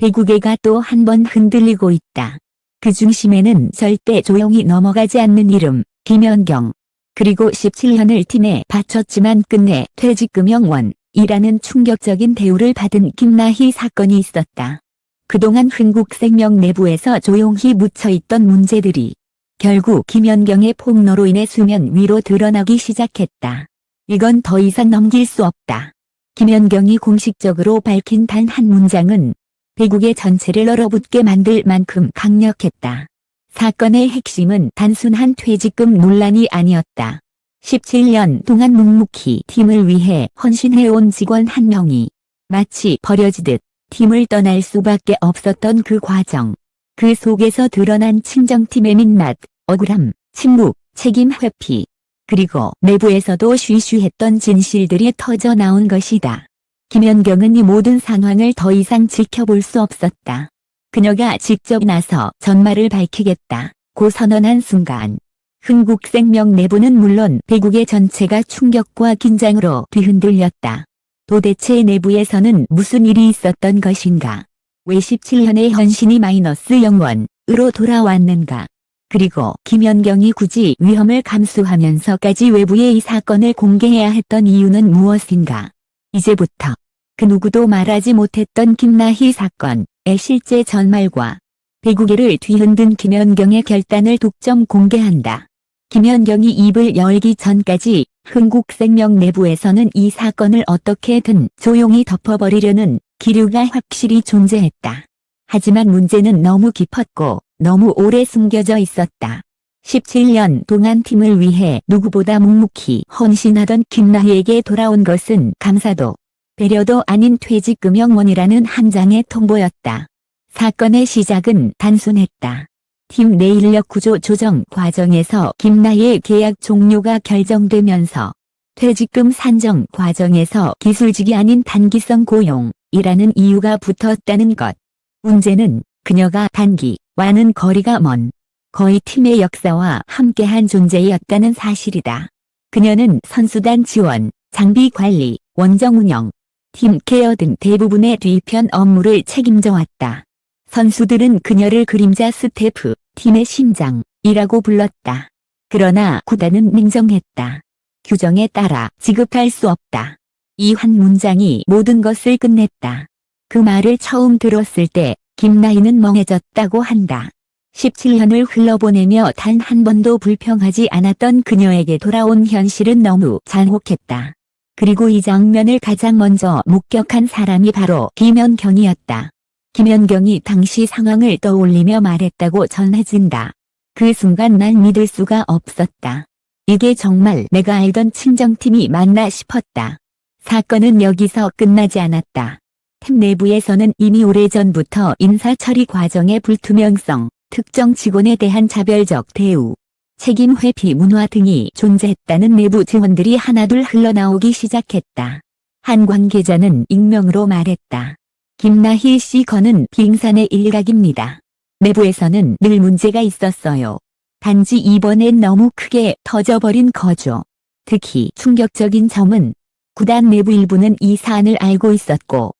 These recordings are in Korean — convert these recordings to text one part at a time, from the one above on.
배구계가 또 한 번 흔들리고 있다. 그 중심에는 절대 조용히 넘어가지 않는 이름, 김연경. 그리고 17년을 팀에 바쳤지만 끝내 퇴직금형원이라는 충격적인 대우를 받은 김나희 사건이 있었다. 그동안 흥국생명 내부에서 조용히 묻혀있던 문제들이 결국 김연경의 폭로로 인해 수면 위로 드러나기 시작했다. 이건 더 이상 넘길 수 없다. 김연경이 공식적으로 밝힌 단 한 문장은 배국의 전체를 얼어붙게 만들 만큼 강력했다. 사건의 핵심은 단순한 퇴직금 논란이 아니었다. 17년 동안 묵묵히 팀을 위해 헌신해온 직원 한 명이 마치 버려지듯 팀을 떠날 수밖에 없었던 그 과정. 그 속에서 드러난 친정팀의 민낯, 억울함, 침묵, 책임 회피. 그리고 내부에서도 쉬쉬했던 진실들이 터져 나온 것이다. 김연경은 이 모든 상황을 더 이상 지켜볼 수 없었다. 그녀가 직접 나서 전말을 밝히겠다. 고 선언한 순간. 흥국생명 내부는 물론 배국의 전체가 충격과 긴장으로 뒤흔들렸다. 도대체 내부에서는 무슨 일이 있었던 것인가? 왜 17년의 헌신이 마이너스 0원으로 돌아왔는가? 그리고 김연경이 굳이 위험을 감수하면서까지 외부에 이 사건을 공개해야 했던 이유는 무엇인가? 이제부터 그 누구도 말하지 못했던 김나희 사건의 실제 전말과 배구계를 뒤흔든 김연경의 결단을 독점 공개한다. 김연경이 입을 열기 전까지 흥국생명 내부에서는 이 사건을 어떻게든 조용히 덮어버리려는 기류가 확실히 존재했다. 하지만 문제는 너무 깊었고 너무 오래 숨겨져 있었다. 17년 동안 팀을 위해 누구보다 묵묵히 헌신하던 김나희에게 돌아온 것은 감사도 배려도 아닌 퇴직금형원이라는 한 장의 통보였다. 사건의 시작은 단순했다. 팀 내 인력 구조 조정 과정에서 김나희의 계약 종료가 결정되면서 퇴직금 산정 과정에서 기술직이 아닌 단기성 고용이라는 이유가 붙었다는 것. 문제는 그녀가 단기와는 거리가 먼 거의 팀의 역사와 함께한 존재였다는 사실이다. 그녀는 선수단 지원, 장비 관리, 원정 운영, 팀 케어 등 대부분의 뒤편 업무를 책임져 왔다. 선수들은 그녀를 그림자 스태프, 팀의 심장이라고 불렀다. 그러나 구단은 냉정했다. 규정에 따라 지급할 수 없다. 이 한 문장이 모든 것을 끝냈다. 그 말을 처음 들었을 때 김나희는 멍해졌다고 한다. 17년을 흘러보내며 단 한 번도 불평하지 않았던 그녀에게 돌아온 현실은 너무 잔혹했다. 그리고 이 장면을 가장 먼저 목격한 사람이 바로 김연경이었다. 김연경이 당시 상황을 떠올리며 말했다고 전해진다. 그 순간 난 믿을 수가 없었다. 이게 정말 내가 알던 친정팀이 맞나 싶었다. 사건은 여기서 끝나지 않았다. 팀 내부에서는 이미 오래전부터 인사처리 과정의 불투명성, 특정 직원에 대한 차별적 대우, 책임 회피 문화 등이 존재했다는 내부 증언들이 하나둘 흘러나오기 시작했다. 한 관계자는 익명으로 말했다. 김나희 씨 건은 빙산의 일각입니다. 내부에서는 늘 문제가 있었어요. 단지 이번엔 너무 크게 터져버린 거죠. 특히 충격적인 점은 구단 내부 일부는 이 사안을 알고 있었고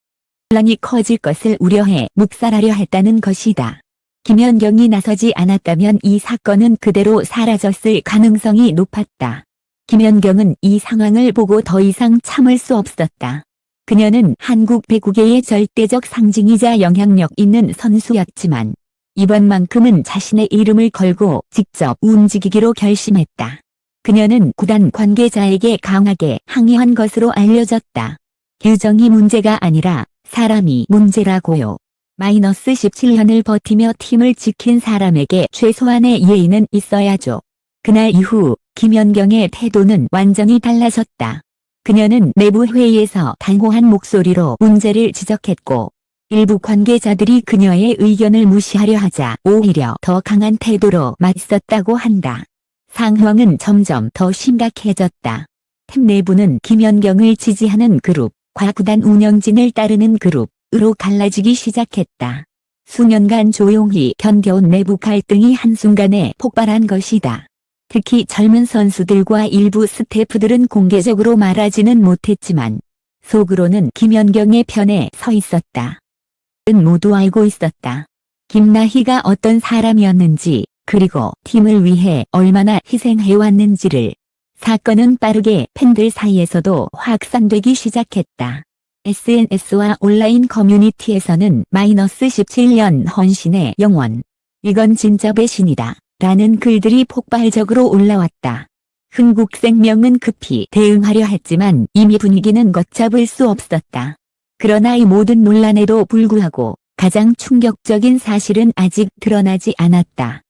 논란이 커질 것을 우려해 묵살하려 했다는 것이다. 김연경이 나서지 않았다면 이 사건은 그대로 사라졌을 가능성이 높았다. 김연경은 이 상황을 보고 더 이상 참을 수 없었다. 그녀는 한국 배구계의 절대적 상징이자 영향력 있는 선수였지만 이번만큼은 자신의 이름을 걸고 직접 움직이기로 결심했다. 그녀는 구단 관계자에게 강하게 항의한 것으로 알려졌다. 규정이 문제가 아니라 사람이 문제라고요. 마이너스 17년을 버티며 팀을 지킨 사람에게 최소한의 예의는 있어야죠. 그날 이후 김연경의 태도는 완전히 달라졌다. 그녀는 내부 회의에서 단호한 목소리로 문제를 지적했고 일부 관계자들이 그녀의 의견을 무시하려 하자 오히려 더 강한 태도로 맞섰다고 한다. 상황은 점점 더 심각해졌다. 팀 내부는 김연경을 지지하는 그룹, 과구단 운영진을 따르는 그룹 으로 갈라지기 시작했다. 수년간 조용히 견뎌온 내부 갈등이 한순간에 폭발한 것이다. 특히 젊은 선수들과 일부 스태프들은 공개적으로 말하지는 못했지만 속으로는 김연경의 편에 서 있었다. 은 모두 알고 있었다. 김나희가 어떤 사람이었는지 그리고 팀을 위해 얼마나 희생해왔는지를 사건은 빠르게 팬들 사이에서도 확산되기 시작했다. SNS와 온라인 커뮤니티에서는 마이너스 17년 헌신의 영원. 이건 진짜 배신이다. 라는 글들이 폭발적으로 올라왔다. 흥국생명은 급히 대응하려 했지만 이미 분위기는 걷잡을 수 없었다. 그러나 이 모든 논란에도 불구하고 가장 충격적인 사실은 아직 드러나지 않았다.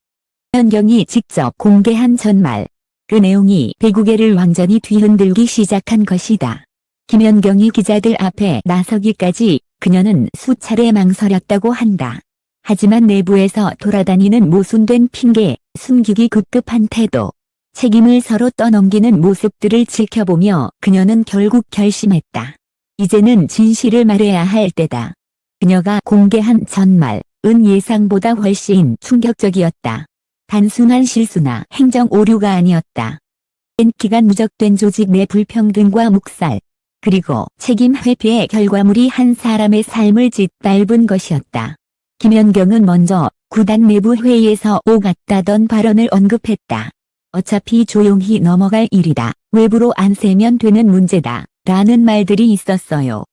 현경이 직접 공개한 전말. 그 내용이 배구계를 완전히 뒤흔들기 시작한 것이다. 김연경이 기자들 앞에 나서기까지 그녀는 수차례 망설였다고 한다. 하지만 내부에서 돌아다니는 모순된 핑계, 숨기기 급급한 태도, 책임을 서로 떠넘기는 모습들을 지켜보며 그녀는 결국 결심했다. 이제는 진실을 말해야 할 때다. 그녀가 공개한 전말, 은 예상보다 훨씬 충격적이었다. 단순한 실수나 행정 오류가 아니었다. 된 기간 누적된 조직 내 불평등과 묵살, 그리고 책임 회피의 결과물이 한 사람의 삶을 짓밟은 것이었다. 김연경은 먼저 구단 내부 회의에서 오갔다던 발언을 언급했다. 어차피 조용히 넘어갈 일이다. 외부로 안 세면 되는 문제다. 라는 말들이 있었어요.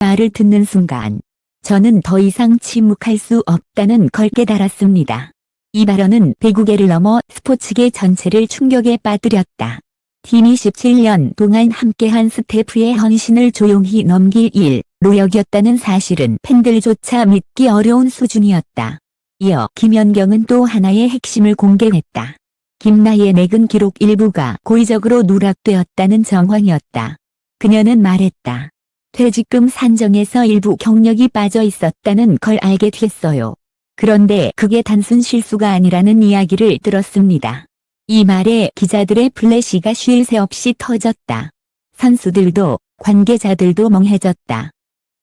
말을 듣는 순간 저는 더 이상 침묵할 수 없다는 걸 깨달았습니다. 이 발언은 배구계를 넘어 스포츠계 전체를 충격에 빠뜨렸다. 팀이 17년 동안 함께한 스태프의 헌신을 조용히 넘길 일, 노력이었다는 사실은 팬들조차 믿기 어려운 수준이었다. 이어 김연경은 또 하나의 핵심을 공개했다. 김나희의 내근 기록 일부가 고의적으로 누락되었다는 정황이었다. 그녀는 말했다. 퇴직금 산정에서 일부 경력이 빠져 있었다는 걸 알게 됐어요. 그런데 그게 단순 실수가 아니라는 이야기를 들었습니다. 이 말에 기자들의 플래시가 쉴 새 없이 터졌다. 선수들도 관계자들도 멍해졌다.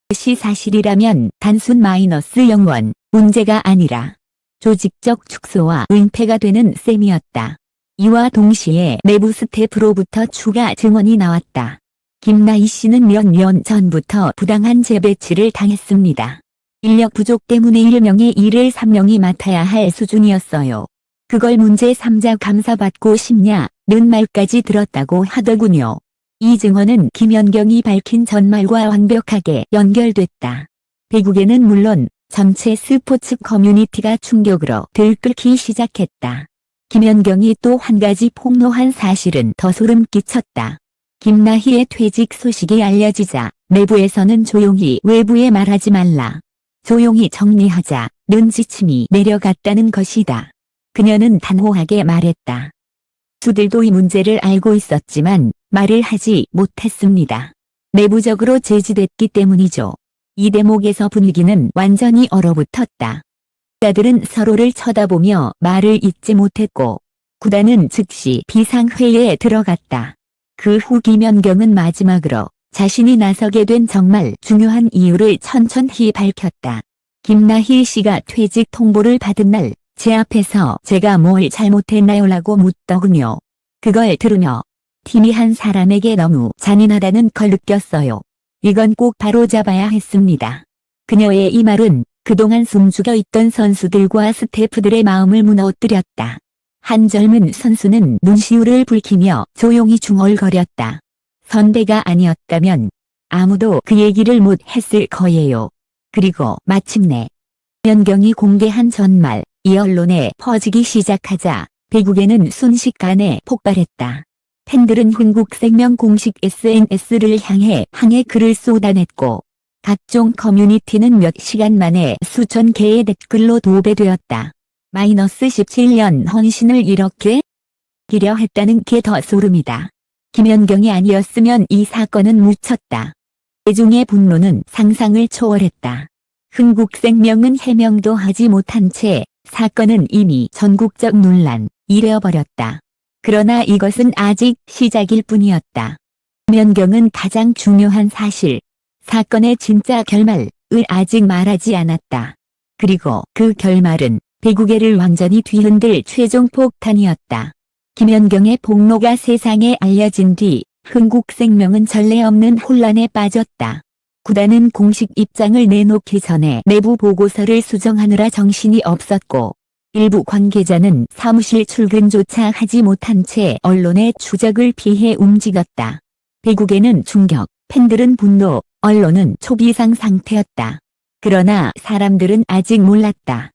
그것이 사실이라면 단순 마이너스 영원 문제가 아니라 조직적 축소와 은폐가 되는 셈이었다. 이와 동시에 내부 스태프로부터 추가 증언이 나왔다. 김나희 씨는 몇 년 전부터 부당한 재배치를 당했습니다. 인력 부족 때문에 1명의 일을 3명이 맡아야 할 수준이었어요. 그걸 문제 3자 감사받고 싶냐는 말까지 들었다고 하더군요. 이 증언은 김연경이 밝힌 전말과 완벽하게 연결됐다. 배국에는 물론 전체 스포츠 커뮤니티가 충격으로 들끓기 시작했다. 김연경이 또 한 가지 폭로한 사실은 더 소름 끼쳤다. 김나희의 퇴직 소식이 알려지자 내부에서는 조용히 외부에 말하지 말라. 조용히 정리하자는 지침이 내려갔다는 것이다. 그녀는 단호하게 말했다. 수들도 이 문제를 알고 있었지만 말을 하지 못했습니다. 내부적으로 제지됐기 때문이죠. 이 대목에서 분위기는 완전히 얼어붙었다. 기자들은 서로를 쳐다보며 말을 잇지 못했고 구단은 즉시 비상회의에 들어갔다. 그 후 김연경은 마지막으로 자신이 나서게 된 정말 중요한 이유를 천천히 밝혔다. 김나희 씨가 퇴직 통보를 받은 날 제 앞에서 제가 뭘 잘못했나요? 라고 묻더군요. 그걸 들으며 팀이 한 사람에게 너무 잔인하다는 걸 느꼈어요. 이건 꼭 바로 잡아야 했습니다. 그녀의 이 말은 그동안 숨죽여 있던 선수들과 스태프들의 마음을 무너뜨렸다. 한 젊은 선수는 눈시울을 붉히며 조용히 중얼거렸다. 선배가 아니었다면 아무도 그 얘기를 못 했을 거예요. 그리고 마침내 연경이 공개한 전말 이 언론에 퍼지기 시작하자 배국에는 순식간에 폭발했다. 팬들은 흥국생명 공식 SNS를 향해 항해 글을 쏟아냈고 각종 커뮤니티는 몇 시간 만에 수천 개의 댓글로 도배되었다. 마이너스 17년 헌신을 이렇게 기려 했다는 게 더 소름이다. 김연경이 아니었으면 이 사건은 묻혔다. 대중의 분노는 상상을 초월했다. 흥국생명은 해명도 하지 못한 채 사건은 이미 전국적 논란, 이되어버렸다. 그러나 이것은 아직 시작일 뿐이었다. 김연경은 가장 중요한 사실, 사건의 진짜 결말을 아직 말하지 않았다. 그리고 그 결말은 배구계를 완전히 뒤흔들 최종 폭탄이었다. 김연경의 폭로가 세상에 알려진 뒤 흥국 생명은 전례 없는 혼란에 빠졌다. 구단은 공식 입장을 내놓기 전에 내부 보고서를 수정하느라 정신이 없었고 일부 관계자는 사무실 출근조차 하지 못한 채 언론의 추적을 피해 움직였다. 배국에는 충격, 팬들은 분노, 언론은 초비상 상태였다. 그러나 사람들은 아직 몰랐다.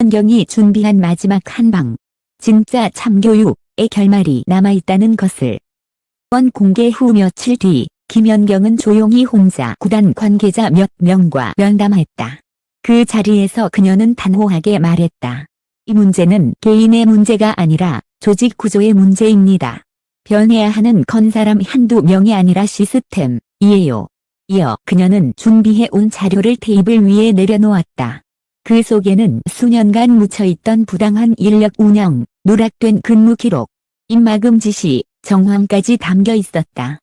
현경이 준비한 마지막 한방, 진짜 참교육의 결말이 남아있다는 것을. 번 공개 후 며칠 뒤 김연경은 조용히 혼자 구단 관계자 몇 명과 면담했다. 그 자리에서 그녀는 단호하게 말했다. 이 문제는 개인의 문제가 아니라 조직 구조의 문제입니다. 변해야 하는 건 사람 한두 명이 아니라 시스템 이에요. 이어 그녀는 준비해 온 자료를 테이블 위에 내려놓았다. 그 속에는 수년간 묻혀있던 부당한 인력 운영, 누락된 근무 기록, 입막음 지시, 정황까지 담겨 있었다.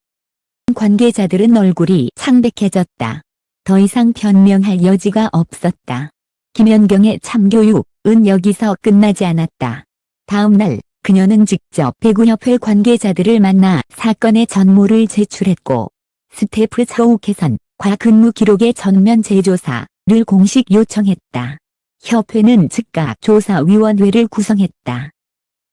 관계자들은 얼굴이 창백해졌다. 더 이상 변명할 여지가 없었다. 김연경의 참교육은 여기서 끝나지 않았다. 다음 날 그녀는 직접 배구협회 관계자들을 만나 사건의 전모를 제출했고 스태프 서우 개선과 근무 기록의 전면 재조사를 공식 요청했다. 협회는 즉각 조사위원회를 구성했다.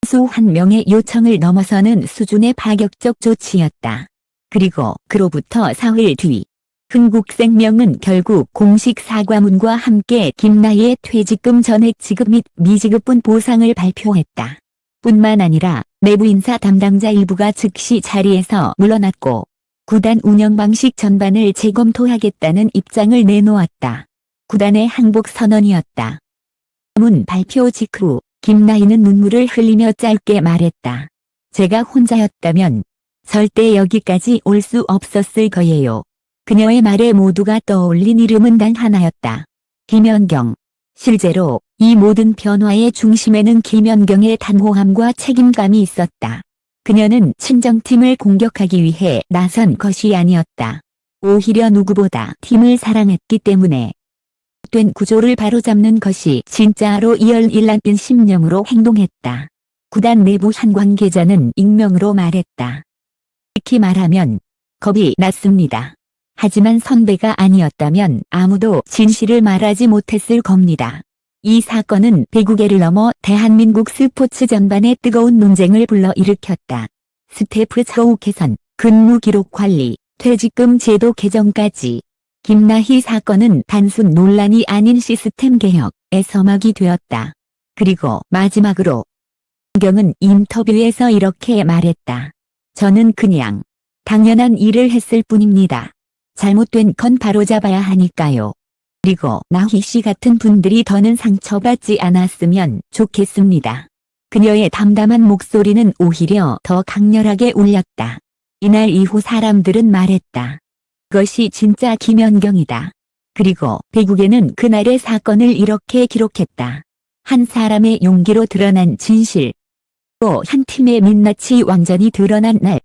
수한 명의 요청을 넘어서는 수준의 파격적 조치였다. 그리고 그로부터 사흘 뒤 흥국생명은 결국 공식 사과문과 함께 김나희의 퇴직금 전액 지급 및 미지급분 보상을 발표했다. 뿐만 아니라 내부 인사 담당자 일부가 즉시 자리에서 물러났고 구단 운영 방식 전반을 재검토하겠다는 입장을 내놓았다. 구단의 항복 선언이었다. 문 발표 직후 김나희는 눈물을 흘리며 짧게 말했다. 제가 혼자였다면 절대 여기까지 올 수 없었을 거예요. 그녀의 말에 모두가 떠올린 이름은 단 하나였다. 김연경. 실제로 이 모든 변화의 중심에는 김연경의 단호함과 책임감이 있었다. 그녀는 친정팀을 공격하기 위해 나선 것이 아니었다. 오히려 누구보다 팀을 사랑했기 때문에 된 구조를 바로잡는 것이 진짜로 이열일란된 심령으로 행동했다. 구단 내부 한 관계자는 익명으로 말했다. 특히 말하면 겁이 났습니다. 하지만 선배가 아니었다면 아무도 진실을 말하지 못했을 겁니다. 이 사건은 배구계를 넘어 대한민국 스포츠 전반에 뜨거운 논쟁을 불러일으켰다. 스태프 처우 개선, 근무 기록 관리, 퇴직금 제도 개정까지. 김나희 사건은 단순 논란이 아닌 시스템 개혁의 서막이 되었다. 그리고 마지막으로 경은 인터뷰에서 이렇게 말했다. 저는 그냥 당연한 일을 했을 뿐입니다. 잘못된 건 바로잡아야 하니까요. 그리고 나희 씨 같은 분들이 더는 상처받지 않았으면 좋겠습니다. 그녀의 담담한 목소리는 오히려 더 강렬하게 울렸다. 이날 이후 사람들은 말했다. 그것이 진짜 김연경이다. 그리고 배국에는 그날의 사건을 이렇게 기록했다. 한 사람의 용기로 드러난 진실. 또 한 팀의 민낯이 완전히 드러난 날.